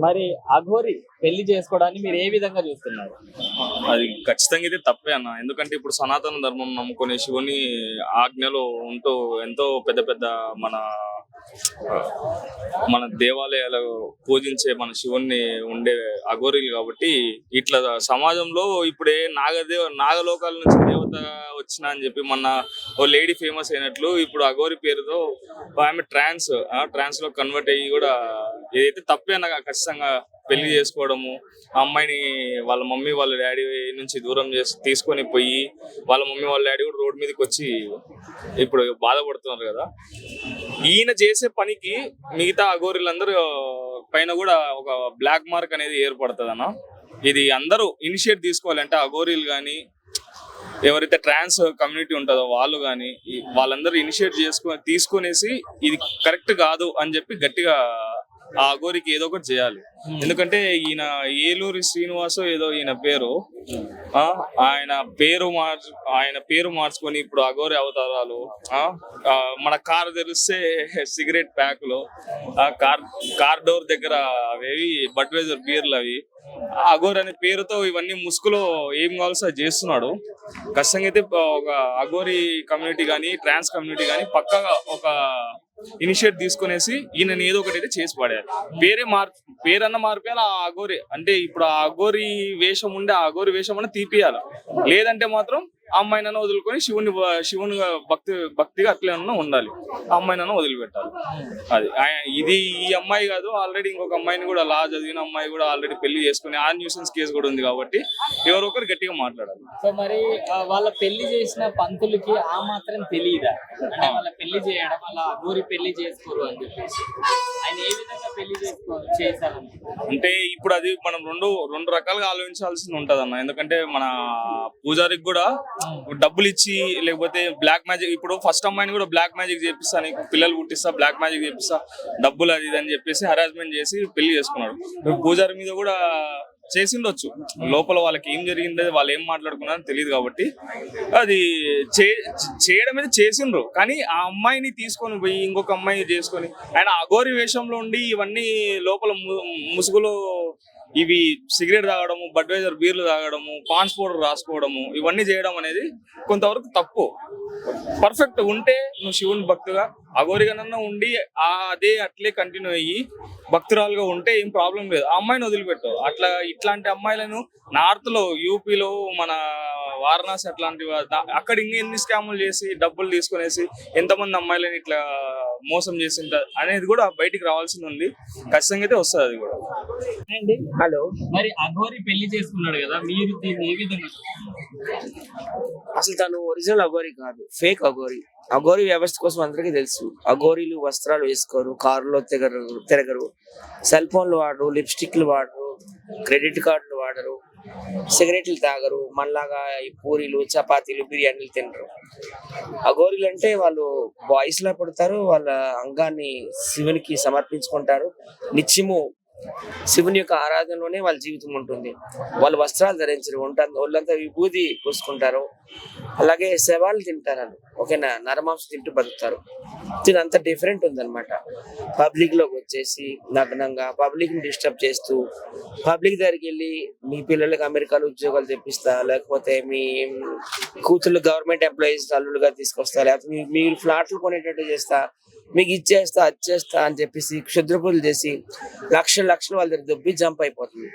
మరి అఘోరి పెళ్ళి చేసుకోవడాన్ని మీరు ఏ విధంగా చూస్తున్నారు? అది ఖచ్చితంగా ఇది తప్పే అన్న. ఎందుకంటే ఇప్పుడు సనాతన ధర్మం నమ్ముకునే శివుని ఆజ్ఞలో ఉంటూ ఎంతో పెద్ద పెద్ద మన మన దేవాలయాలు పూజించే మన శివుణ్ణి ఉండే అఘోరీలు కాబట్టి ఇట్లా సమాజంలో ఇప్పుడే నాగదేవ నాగలోకాల నుంచి దేవత వచ్చిన అని చెప్పి మన ఓ లేడీ ఫేమస్ అయినట్లు ఇప్పుడు అఘోరి పేరుతో ఆమె ట్రాన్స్ ట్రాన్స్లో కన్వర్ట్ అయ్యి కూడా ఏదైతే తప్పే ఖచ్చితంగా పెళ్ళి చేసుకోవడము ఆ అమ్మాయిని వాళ్ళ మమ్మీ వాళ్ళ డాడీ నుంచి దూరం చేసి తీసుకొని పోయి వాళ్ళ మమ్మీ వాళ్ళ డాడీ కూడా రోడ్ మీదకి వచ్చి ఇప్పుడు బాధపడుతున్నారు కదా. ఈయన చేసే పనికి మిగతా అఘోరీలందరూ పైన కూడా ఒక బ్లాక్ మార్క్ అనేది ఏర్పడుతుంది అన్న ఇది అందరూ ఇనిషియేట్ తీసుకోవాలంటే అఘోరీలు కానీ ఎవరైతే ట్రాన్స్ కమ్యూనిటీ ఉంటుందో వాళ్ళు కానీ వాళ్ళందరూ ఇనిషియేట్ చేసుకొని తీసుకునేసి ఇది కరెక్ట్ కాదు అని చెప్పి గట్టిగా ఆ అఘోరికి ఏదో ఒకటి చేయాలి. ఎందుకంటే ఈయన ఏలూరి శ్రీనివాసు ఏదో ఈయన పేరు. ఆ ఆయన పేరు మార్చు ఆయన పేరు మార్చుకొని ఇప్పుడు అఘోరి అవతారాలు మన కార్ తెలిస్తే సిగరెట్ ప్యాకులు ఆ కార్ కార్ డోర్ దగ్గర అవేవి బడ్వేజర్ బీర్లు అవి. అఘోర్ అనే పేరుతో ఇవన్నీ ముసుగులో ఏం కావాల్సి చేస్తున్నాడు. ఖచ్చితంగా అయితే ఒక అఘోరి కమ్యూనిటీ కానీ ట్రాన్స్ కమ్యూనిటీ కానీ పక్కగా ఒక ఇనిషియేట్ తీసుకునేసి ఈయన ఏదో ఒకటి అయితే చేసి పడేయాలి పేరే మార్ పేరన్న మార్పేయాలి ఆ అఘోరి అంటే ఇప్పుడు ఆ అఘోరి వేషం ఉండే ఆ అఘోరి వేషం అన్న తీపియాలి లేదంటే మాత్రం అమ్మాయినైనా వదులుకొని శివుని శివుని భక్తి భక్తిగా అట్లే ఉండాలి. ఆ అమ్మాయినైనా వదిలిపెట్టాలి. అది. ఇది ఈ అమ్మాయి కాదు ఆల్రెడీ ఇంకొక అమ్మాయిని కూడా లా చదివిన అమ్మాయి కూడా ఆల్రెడీ పెళ్ళి చేసుకుని ఆ న్యూసెన్స్ కేసు కూడా ఉంది కాబట్టి ఎవరో ఒకరు గట్టిగా మాట్లాడాలి. సో మరి వాళ్ళ పెళ్ళి చేసిన పంతులకి ఆ మాత్రం తెలియదా అంటే వాళ్ళ పెళ్ళి చేయడం వాళ్ళ అఘోరి పెళ్ళి చేసుకోరు అని చెప్పేసి. ఆయన ఏ విధంగా పెళ్ళి చేసుకో చేశారని? అంటే ఇప్పుడు అది మనం రెండు రెండు రకాలుగా ఆలోచించాల్సి ఉంటది అన్న ఎందుకంటే మన పూజారికి కూడా డబ్బులు ఇచ్చి లేకపోతే బ్లాక్ మ్యాజిక్ ఇప్పుడు ఫస్ట్ అమ్మాయిని కూడా బ్లాక్ మ్యాజిక్ చేపిస్తా నీకు పిల్లలు పుట్టిస్తా బ్లాక్ మ్యాజిక్ చేపిస్తా డబ్బులు అది ఇది అని చెప్పేసి హరాస్మెంట్ చేసి పెళ్ళి చేసుకున్నాడు. పూజారి మీద కూడా చేసిండొచ్చు. లోపల వాళ్ళకి ఏం జరిగిందో వాళ్ళు ఏం మాట్లాడుకున్నారో తెలియదు కాబట్టి అది చేయడం మీద చేసిండ్రు. కానీ ఆ అమ్మాయిని తీసుకొని పోయి ఇంకొక అమ్మాయిని చేసుకొని ఆయన అఘోరి వేషంలో ఉండి ఇవన్నీ లోపల ముసుగులో ఇవి సిగరెట్ తాగడము బడ్వైజర్ బీర్లు తాగడము పాన్స్ పౌడర్ రాసుకోవడము ఇవన్నీ చేయడం అనేది కొంతవరకు తప్పు. పర్ఫెక్ట్ ఉంటే నువ్వు శివుని భక్తుగా అఘోరిగానన్నా ఉండి ఆ అదే అట్లే కంటిన్యూ అయ్యి భక్తురాలుగా ఉంటే ఏం ప్రాబ్లం లేదు. ఆ అమ్మాయిని వదిలిపెట్టు అట్లా ఇట్లాంటి అమ్మాయిలను నార్త్లో యూపీలో మన వారణాసి అట్లాంటి అక్కడ ఇంకా ఎన్ని స్కాములు చేసి డబ్బులు తీసుకునేసి ఎంతమంది అమ్మాయిలను ఇట్లా మోసం చేసింట అనేది కూడా బయటికి రావాల్సింది ఉంది. ఖచ్చితంగా అయితే వస్తుంది అది కూడా. హలో. మరి అఘోరి పెళ్ళి చేసుకున్నాడు కదా మీరు దీన్ని ఏ విధంగా అసలు తను ఒరిజినల్ అఘోరి కాదు ఫేక్ అఘోరి. అఘోరి వ్యవస్థ కోసం అందరికీ తెలుసు. అఘోరీలు వస్త్రాలు వేసుకోరు కారులో తిరగరు తిరగరు. సెల్ ఫోన్లు వాడరు లిప్స్టిక్లు వాడరు క్రెడిట్ కార్డులు వాడరు. సిగరెట్లు తాగరు మనలాగా ఈ పూరీలు చపాతీలు బిర్యానీలు తినరు. అఘోరీలు అంటే వాళ్ళు బాయ్స్ పడతారు వాళ్ళ అంగాన్ని శివునికి సమర్పించుకుంటారు. నిత్యము శివుని యొక్క ఆరాధనలోనే వాళ్ళ జీవితం ఉంటుంది. వాళ్ళు వస్త్రాలు ధరించరు. ఉంటారు ఒళ్ళంతా విభూది పూసుకుంటారు. అలాగే శవాలు తింటారు. ఓకేనా? నరమాంసం తింటూ బతుకుతారు. దీని అంత డిఫరెంట్ ఉందన్నమాట. పబ్లిక్లోకి వచ్చేసి నగ్నంగా పబ్లిక్ని డిస్టర్బ్ చేస్తూ పబ్లిక్ దగ్గరికి వెళ్ళి మీ పిల్లలకి అమెరికాలో ఉద్యోగాలు తెప్పిస్తా లేకపోతే మీ కూతుళ్ళు గవర్నమెంట్ ఎంప్లాయీస్ అల్లులుగా తీసుకొస్తా లేకపోతే మీరు ఫ్లాట్లు కొనేటట్టు చేస్తా మీకు ఇచ్చేస్తా అది చేస్తా అని చెప్పేసి క్షుద్ర పూజలు చేసి లక్షలు లక్షలు వాళ్ళ దగ్గర దొబ్బి జంప్ అయిపోతుంది.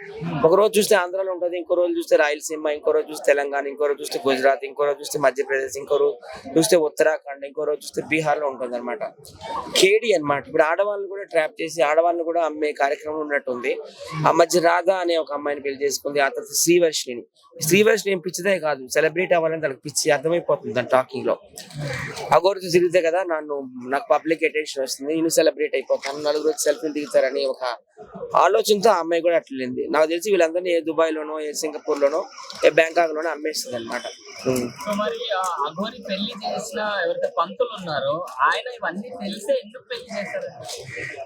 ఒక రోజు చూస్తే ఆంధ్రాలో ఉంటుంది ఇంకో రోజు చూస్తే రాయలసీమ ఇంకో రోజు చూస్తే తెలంగాణ ఇంకో రోజు చూస్తే గుజరాత్ ఇంకో రోజు చూస్తే మధ్యప్రదేశ్ ఇంకో రోజు చూస్తే ఉత్తరాఖండ్ ఇంకో రోజు చూస్తే బీహార్లో ఉంటుంది అనమాట కేడి అన్నమాట. ఇప్పుడు ఆడవాళ్ళు కూడా ట్రాప్ చేసి ఆడవాళ్ళని కూడా అమ్మే కార్యక్రమం ఉన్నట్టుంది ఆ మధ్య రాధా అనే ఒక అమ్మాయిని పెళ్ళి చేసుకుంది ఆ తర్వాత శ్రీవర్షిని శ్రీవర్షిని ఏం పిచ్చిదే కాదు సెలబ్రేట్ అవ్వాలని తనకు పిచ్చి అర్థమైపోతుంది దాని టాకింగ్లో అగోరితో తిరిగితే కదా నన్ను నాకు పబ్లిక్ అటెన్షన్ వస్తుంది. నేను సెలబ్రేట్ అయిపోతాను నలుగురు సెల్ఫీలు దిగుతారని ఒక ఆలోచనతో ఆ అమ్మాయి కూడా అట్లయింది నాకు తెలిసి వీళ్ళందరినీ ఏ దుబాయ్ లోనో ఏ సింగపూర్ లోనో ఏ బ్యాంకాక్ లోనో అమ్మేస్తుంది అనమాట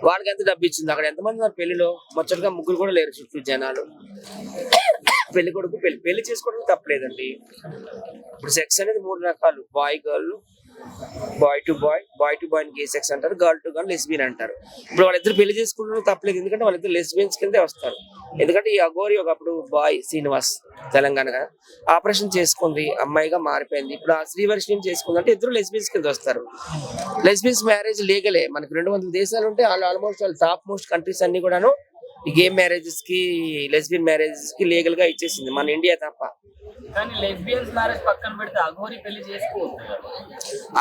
వాడికి ఎంత డబ్బు ఇచ్చింది? అక్కడ ఎంతమంది ఉన్నారు పెళ్ళిలో? ముచ్చటగా ముగ్గురు కూడా లేరు చుట్టూ జనాలు. పెళ్ళి కొడుకు పెళ్ళి పెళ్ళి చేసుకోవడం తప్పలేదండి. ఇప్పుడు సెక్స్ అనేది మూడు రకాలు. Boy girl boy to boy boy to boy gay sex అంటారు గర్ల్ టు గర్ల్ లెస్బియన్ అంటారు. ఇప్పుడు వాళ్ళిద్దరు పెళ్ళి చేసుకుంటారు తప్పలేదు ఎందుకంటే వాళ్ళిద్దరు లెస్బియన్స్ కిందే వస్తారు. ఎందుకంటే ఈ అగోరి ఒకప్పుడు బాయ్ శ్రీనివాస్ తెలంగాణ కదా ఆపరేషన్ చేసుకుంది అమ్మాయిగా మారిపోయింది. ఇప్పుడు ఆ శ్రీవర్షిని చేసుకుంది అంటే ఇద్దరు లెస్బియన్స్ కింద వస్తారు. లెస్బియన్స్ మ్యారేజ్ లీగలే మనకి రెండు వందల దేశాలు ఉంటే వాళ్ళు ఆల్మోస్ట్ వాళ్ళు టాప్ మోస్ట్ కంట్రీస్ అన్ని కూడాను ఈ గేమ్ మ్యారేజెస్కి లెస్బియన్ మ్యారేజెస్కి లీగల్గా ఇచ్చేసింది మన ఇండియా తప్ప. కానీ లెస్బియన్స్ మ్యారేజ్ పక్కన పెడితే అఘోరి పెళ్ళి చేసుకోవచ్చు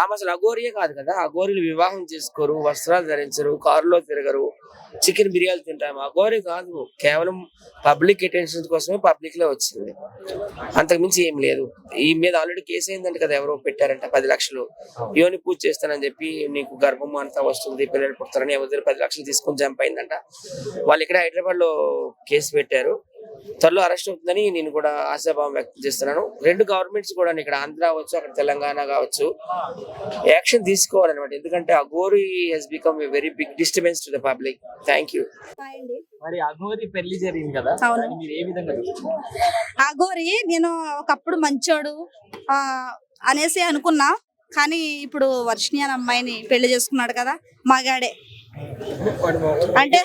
ఆమె అసలు అఘోరియే కాదు కదా. అఘోరీలు వివాహం చేసుకోరు వస్త్రాలు ధరించరు కారులో తిరగరు చికెన్ బిర్యానీ తింటాము అఘోరి కాదు. కేవలం పబ్లిక్ అటెన్షన్ కోసమే పబ్లిక్లో వచ్చింది. అంతకు మించి ఏం లేదు. ఈ మీద ఆల్రెడీ కేసు అయిందంట కదా ఎవరో పెట్టారంట పది లక్షలు. యోని పూజ చేస్తానని చెప్పి నీకు గర్భం అంతా వస్తుంది పిల్లలు పుడతారని ఎవరి పది లక్షలు తీసుకొని జంప్ అయిందంట. వాళ్ళు ఇక్కడ హైదరాబాద్లో కేసు పెట్టారు. త్వరలో అరెస్ట్ అవుతుందని నేను కూడా ఆశాభావం వ్యక్తం చేస్తున్నాను. రెండు గవర్నమెంట్స్ కూడా ఇక్కడ ఆంధ్ర అవ్వచ్చు అక్కడ తెలంగాణ కావచ్చు యాక్షన్ తీసుకోవాలన్నమాట. ఎందుకంటే Aghori has become a very big disturbance to the public thank you మరి అఘోరి పెళ్ళి జరిగింది కదా? మీరు ఏ విధంగా? అఘోరి నేను ఒకప్పుడు మంచోడు ఆ అనేసి అనుకున్నా. కానీ ఇప్పుడు వర్షిణి అనే అమ్మాయిని పెళ్ళి చేసుకున్నాడు కదా మగాడే. అంటే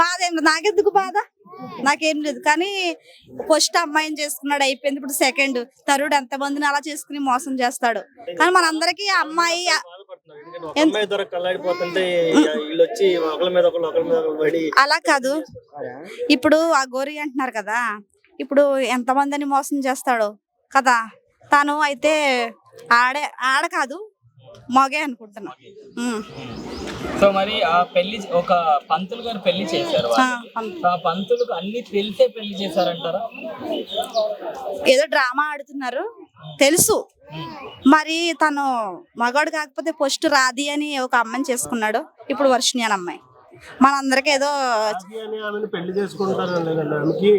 బాధ ఏం లేదు. నాకెందుకు బాధ? నాకేం లేదు. కానీ ఫస్ట్ అమ్మాయిని చేసుకున్నాడు అయిపోయింది. ఇప్పుడు సెకండ్. తరుడు ఎంతమందిని అలా చేసుకుని మోసం చేస్తాడు. కానీ మనందరికీ అమ్మాయి అలా కాదు. ఇప్పుడు ఆ గోరి అంటున్నారు కదా ఇప్పుడు ఎంతమందిని మోసం చేస్తాడు కదా. తను అయితే ఆడే ఆడ కాదు మగే అనుకుంటున్నా. సో మరి ఆ పెళ్ళి ఒక పంతులు గారు పెళ్ళి చేశారు ఆ, పంతులకు అన్ని తెలిసే పెళ్ళి చేశారంటారా? ఏదో డ్రామా ఆడుతున్నారు. తెలుసు. మరి తను మగాడు కాకపోతే ఫస్ట్ రాధి అని ఒక అమ్మాయిని చేసుకున్నాడు. ఇప్పుడు వర్షిణి అని అమ్మాయి. మనందరికి ఏదో పెళ్ళి చేసుకుంటారు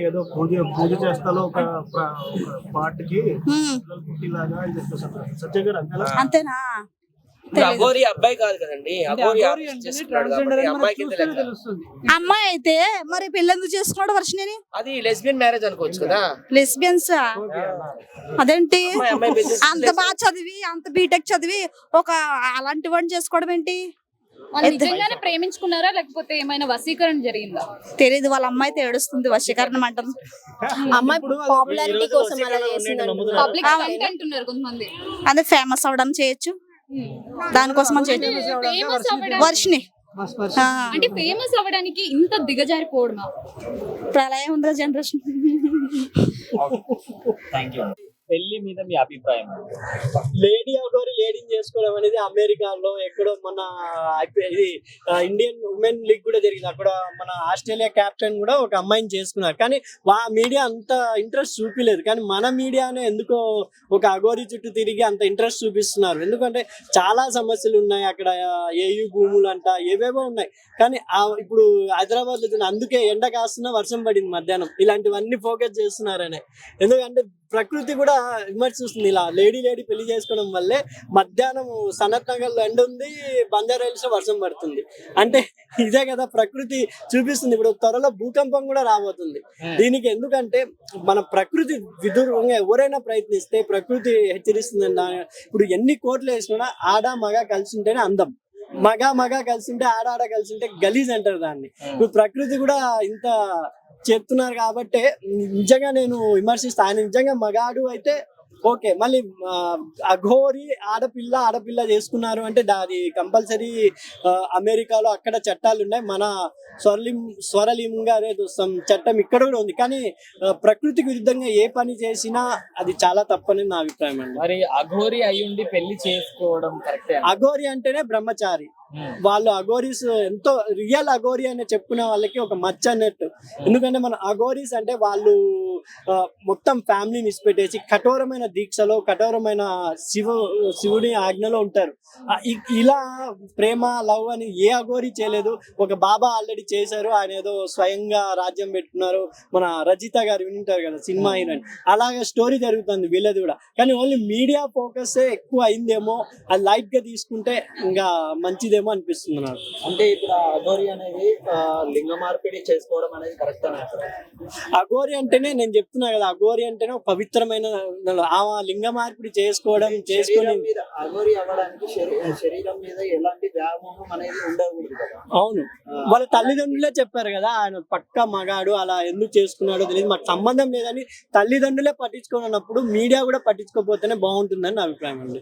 ఏదో పూజ పూజ చేస్తాను ఒక పాటకి అంతేనా? అబ్బాయి కాదు కదండి. అమ్మాయి అయితే మరి పెళ్ళి ఎందుకు చేసుకున్నాడు వర్షిణిని? అది లెస్బియన్ మ్యారేజ్ అనుకోవచ్చు కదా. లెస్బియన్స్ అదేంటి? అంత బాగా చదివి అంత బీటెక్ చదివి ఒక అలాంటి వాడిని చేసుకోవడం ఏంటి? నిజంగానే ప్రేమించుకున్నారా? లేకపోతే ఏమైనా వసీకరణ జరిగిందా? తెలియదు వాళ్ళ అమ్మాయి అయితే ఏడుస్తుంది వశీకరణం అంటారు అమ్మాయి పాపులారిటీ కోసం అలా చేసింది అంటున్నారు. పబ్లిక్ కంటెంట్ ఉన్నారు కొంతమంది. అదే ఫేమస్ అవడం చేయొచ్చు. దానికోసం ఫేమస్ అవ్వడానికి వర్షిని అంటే ఫేమస్ అవ్వడానికి ఇంత దిగజారిపోవడమా? ప్రళయం ఉందా జనరేషన్. థ్యాంక్ యూ పెళ్ళి మీద మీ అభిప్రాయం లేడీ అగోరి లేడీని చేసుకోవడం అనేది అమెరికాలో ఎక్కడో మన ఇది ఇండియన్ ఉమెన్ లీగ్ కూడా జరిగింది. అక్కడ మన ఆస్ట్రేలియా కెప్టెన్ కూడా ఒక అమ్మాయిని చేసుకున్నారు. కానీ వా మీడియా అంత ఇంట్రెస్ట్ చూపిలేదు. కానీ మన మీడియానే ఎందుకో ఒక అగోరి చుట్టూ తిరిగి అంత ఇంట్రెస్ట్ చూపిస్తున్నారు. ఎందుకంటే చాలా సమస్యలు ఉన్నాయి అక్కడ. ఏయు భూములు అంట ఏవేవో ఉన్నాయి. కానీ ఇప్పుడు హైదరాబాద్లో అందుకే ఎండ కాస్తున్నా వర్షం పడింది మధ్యాహ్నం. ఇలాంటివన్నీ ఫోకస్ చేస్తున్నారనే. ఎందుకంటే ప్రకృతి కూడా విమర్శిస్తుంది. ఇలా లేడీ లేడీ పెళ్ళి చేసుకోవడం వల్లే మధ్యాహ్నం సనత్ నగర్లో ఎండ ఉంది బంజారా హిల్స్లో వర్షం పడుతుంది. అంటే ఇదే కదా ప్రకృతి చూపిస్తుంది. ఇప్పుడు త్వరలో భూకంపం కూడా రాబోతుంది. దీనికి ఎందుకంటే మన ప్రకృతి విదూరంగా ఎవరైనా ప్రయత్నిస్తే ప్రకృతి హెచ్చరిస్తుంది ఇప్పుడు ఎన్ని కోట్లు వేసినా ఆడ మగ కలిసి ఉంటేనే అందం. మగ మగ కలిసి ఉంటే ఆడ ఆడ కలిసి ఉంటే గలీజ్ అంటారు దాన్ని. ఇప్పుడు ప్రకృతి కూడా ఇంత చెప్తున్నారు కాబట్టి నిజంగా నేను విమర్శిస్తా. ఆయన నిజంగా మగాడు అయితే ఓకే మళ్ళీ అఘోరి ఆడపిల్ల ఆడపిల్ల చేసుకున్నారు అంటే అది కంపల్సరీ అమెరికాలో అక్కడ చట్టాలు ఉన్నాయి. మన స్వరలిం స్వరలింగా some చట్టం ఇక్కడ కూడా ఉంది. కానీ ప్రకృతికి విరుద్ధంగా ఏ పని చేసినా అది చాలా తప్పని నా అభిప్రాయం అండి. మరి అఘోరి అయ్యుండి పెళ్ళి చేసుకోవడం కరెక్టే అఘోరి అంటేనే బ్రహ్మచారి. వాళ్ళు అఘోరీస్ ఎంతో రియల్ అఘోరి అని చెప్పుకునే వాళ్ళకి ఒక మచ్చ అన్నట్టు. ఎందుకంటే మన అఘోరీస్ అంటే వాళ్ళు మొత్తం ఫ్యామిలీని ఇచ్చిపెట్టేసి కఠోరమైన దీక్షలో కఠోరమైన శివ శివుని ఆజ్ఞలో ఉంటారు. ఇలా ప్రేమ లవ్ అని ఏ అఘోరి చేయలేదు. ఒక బాబా ఆల్రెడీ చేశారు. ఆయన ఏదో స్వయంగా రాజ్యం పెట్టుకున్నారు మన రజిత గారు వింటారు కదా సినిమా హీరోయిన్. అలాగే స్టోరీ జరుగుతుంది వీళ్ళది కూడా. కానీ ఓన్లీ మీడియా ఫోకస్ ఎక్కువ అయిందేమో అది లైట్గా తీసుకుంటే ఇంకా మంచిదే తెలియదేమో అనిపిస్తుంది నాకు. అంటే ఇప్పుడు అఘోరి అనేది లింగ మార్పిడి చేసుకోవడం అనేది కరెక్ట్ అఘోరి అంటేనే నేను చెప్తున్నా కదా అఘోరి అంటేనే ఒక పవిత్రమైన ఆ లింగ మార్పిడి చేసుకోవడం చేసుకొని అఘోరి అవ్వడానికి శరీరం మీద ఎలాంటి వ్యామోహం అనేది ఉండకూడదు అవును. వాళ్ళ తల్లిదండ్రులే చెప్పారు కదా ఆయన పక్క మగాడు అలా ఎందుకు చేసుకున్నాడో తెలియదు. మాకు సంబంధం లేదని తల్లిదండ్రులే పట్టించుకోనప్పుడు మీడియా కూడా పట్టించుకోకపోతేనే బాగుంటుందని నా అభిప్రాయం అండి.